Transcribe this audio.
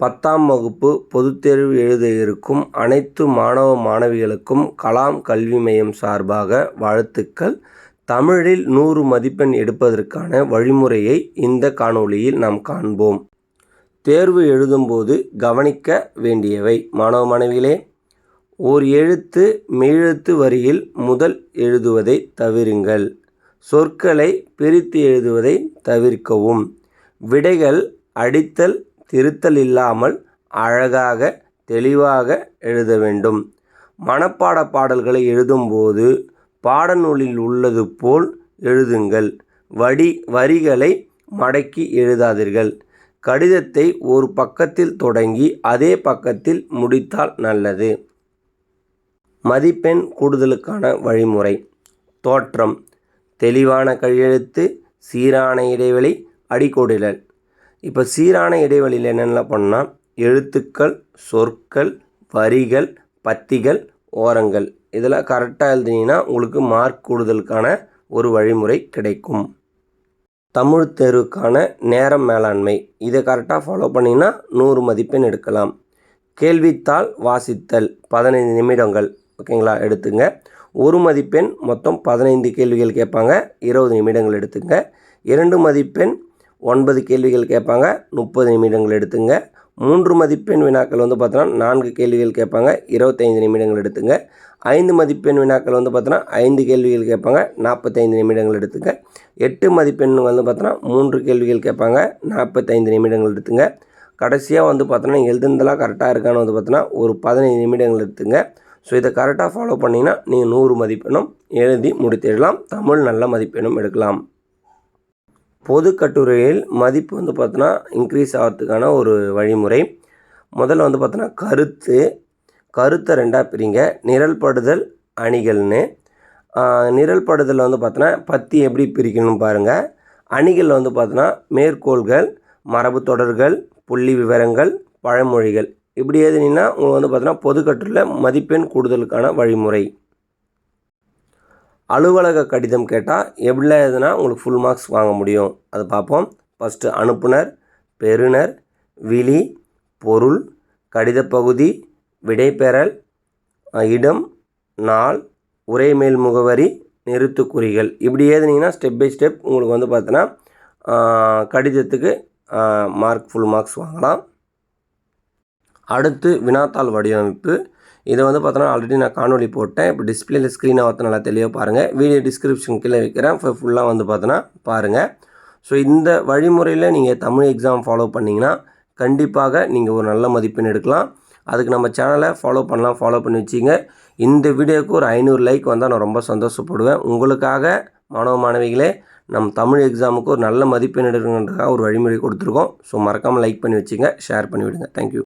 பத்தாம் வகுப்பு பொதுத்தேர்வு எழுத இருக்கும் அனைத்து மாணவ மாணவிகளுக்கும் கலாம் கல்வி மையம் சார்பாக வாழ்த்துக்கள். தமிழில் நூறு மதிப்பெண் எடுப்பதற்கான வழிமுறையை இந்த காணொளியில் நாம் காண்போம். தேர்வு எழுதும்போது கவனிக்க வேண்டியவை. மாணவ மாணவிகளே ஓர் எழுத்து மெழுத்து வரியில் முதல் எழுதுவதை தவிருங்கள். சொற்களை பிரித்து எழுதுவதை தவிர்க்கவும். விடைகள் அடித்தல் திருத்தல் இல்லாமல் அழகாக தெளிவாக எழுத வேண்டும். மனப்பாட பாடல்களை எழுதும்போது பாடநூலில் உள்ளது போல் எழுதுங்கள். வடி வரிகளை மடக்கி எழுதாதீர்கள். கடிதத்தை ஒரு பக்கத்தில் தொடங்கி அதே பக்கத்தில் முடித்தால் நல்லது. மதிப்பெண் கூடுதலுக்கான வழிமுறை. தோற்றம். தெளிவான கையெழுத்து சீரான இடைவெளி அடிக்கோடிடல். இப்போ சீரான இடைவெளியில் என்னென்னலாம் பண்ணால் எழுத்துக்கள் சொற்கள் வரிகள் பத்திகள் ஓரங்கள். இதெல்லாம் கரெக்டாக எழுதினீங்கன்னா உங்களுக்கு மார்க் கூடுதலுக்கான ஒரு வழிமுறை கிடைக்கும். தமிழ் தேர்வுக்கான நேரம் மேலாண்மை. இதை கரெக்டாக ஃபாலோ பண்ணிங்கன்னா நூறு மதிப்பெண் எடுக்கலாம். கேள்வித்தாள் வாசித்தல் பதினைந்து நிமிடங்கள். ஓகேங்களா? எடுத்துங்க. ஒரு மதிப்பெண் மொத்தம் பதினைந்து கேள்விகள் கேட்பாங்க. இருபது நிமிடங்கள் எடுத்துங்க. இரண்டு மதிப்பெண் ஒன்பது கேள்விகள் கேட்பாங்க முப்பது நிமிடங்கள் எடுத்துங்க. மூன்று மதிப்பெண் வினாக்கள் வந்து பார்த்தோன்னா நான்கு கேள்விகள் கேட்பாங்க இருபத்தைந்து நிமிடங்கள் எடுத்துங்க. ஐந்து மதிப்பெண் வினாக்கள் வந்து பார்த்தோன்னா ஐந்து கேள்விகள் கேட்பாங்க நாற்பத்தைந்து நிமிடங்கள் எடுத்துங்க. எட்டு மதிப்பெண் வந்து பார்த்தோன்னா மூன்று கேள்விகள் கேட்பாங்க நாற்பத்தைந்து நிமிடங்கள் எடுத்துங்க. கடைசியாக வந்து பார்த்தோன்னா எழுதுனதெல்லாம் கரெக்டாக இருக்கான்னு வந்து பார்த்தோன்னா ஒரு பதினைந்து நிமிடங்கள் எடுத்துங்க. ஸோ இதை கரெக்டாக ஃபாலோ பண்ணிங்கன்னா நீங்கள் நூறு மதிப்பெண்ணும் எழுதி முடித்திடலாம் தமிழ் நல்ல மதிப்பெண்ணும் எடுக்கலாம். பொது கட்டுரையில் மதிப்பு வந்து பார்த்தோன்னா இன்க்ரீஸ் ஆகிறதுக்கான ஒரு வழிமுறை. முதல்ல வந்து பார்த்தோன்னா கருத்து. கருத்தை ரெண்டாக பிரிங்க. நிரல்படுதல் அணிகள்னு. நிரல்படுதலில் வந்து பார்த்தோன்னா பத்தி எப்படி பிரிக்கணும்னு பாருங்கள் அணிகளில் வந்து பார்த்தோன்னா மேற்கோள்கள் மரபு தொடர்கள் புள்ளி விவரங்கள் பழமொழிகள். இப்படி எதுனா உங்களுக்கு வந்து பார்த்தோன்னா பொதுக்கட்டுரையில் மதிப்பெண் கூடுதலுக்கான வழிமுறை. அலுவலக கடிதம் கேட்டால் எப்படி எதுனா உங்களுக்கு ஃபுல் மார்க்ஸ் வாங்க முடியும். அதை பார்ப்போம். ஃபஸ்ட்டு அனுப்புனர் பெறுநர் விழி பொருள் கடிதப்பகுதி விடைபெறல் இடம் நாள் உரைமேல் முகவரி நிறுத்துக்குறிகள் இப்படி எழுதுனீங்கன்னா ஸ்டெப் பை ஸ்டெப் உங்களுக்கு வந்து பார்த்தோன்னா கடிதத்துக்கு மார்க் ஃபுல் மார்க்ஸ் வாங்கலாம். அடுத்து வினாத்தாள் வடிவமைப்பு. இதை வந்து பார்த்தோன்னா ஆல்ரெடி நான் காணொலி போட்டேன். இப்போ டிஸ்பிளேல ஸ்க்ரீனை பார்த்து நல்லா தெளிவாக பாருங்கள் வீடியோ டிஸ்கிரிப்ஷன் கீழே வைக்கிறேன். இப்போ ஃபுல்லாக வந்து பார்த்தோன்னா பாருங்கள் ஸோ இந்த வழிமுறையில் நீங்கள் தமிழ் எக்ஸாம் ஃபாலோ பண்ணிங்கன்னா கண்டிப்பாக நீங்கள் ஒரு நல்ல மதிப்பெண் எடுக்கலாம். அதுக்கு நம்ம சேனலை ஃபாலோ பண்ணலாம் ஃபாலோ பண்ணி வச்சிங்க இந்த வீடியோவுக்கு ஒரு ஐநூறு லைக் வந்தால் நான் ரொம்ப சந்தோஷப்படுவேன். உங்களுக்காக மாணவ மாணவிகளே நம் தமிழ் எக்ஸாமுக்கு ஒரு நல்ல மதிப்பெண் எடுக்கணுன்றதுக்காக ஒரு வழிமுறை கொடுத்துருக்கோம். ஸோ மறக்காமல் லைக் பண்ணி வச்சுங்க ஷேர் பண்ணிவிடுங்க தேங்க்யூ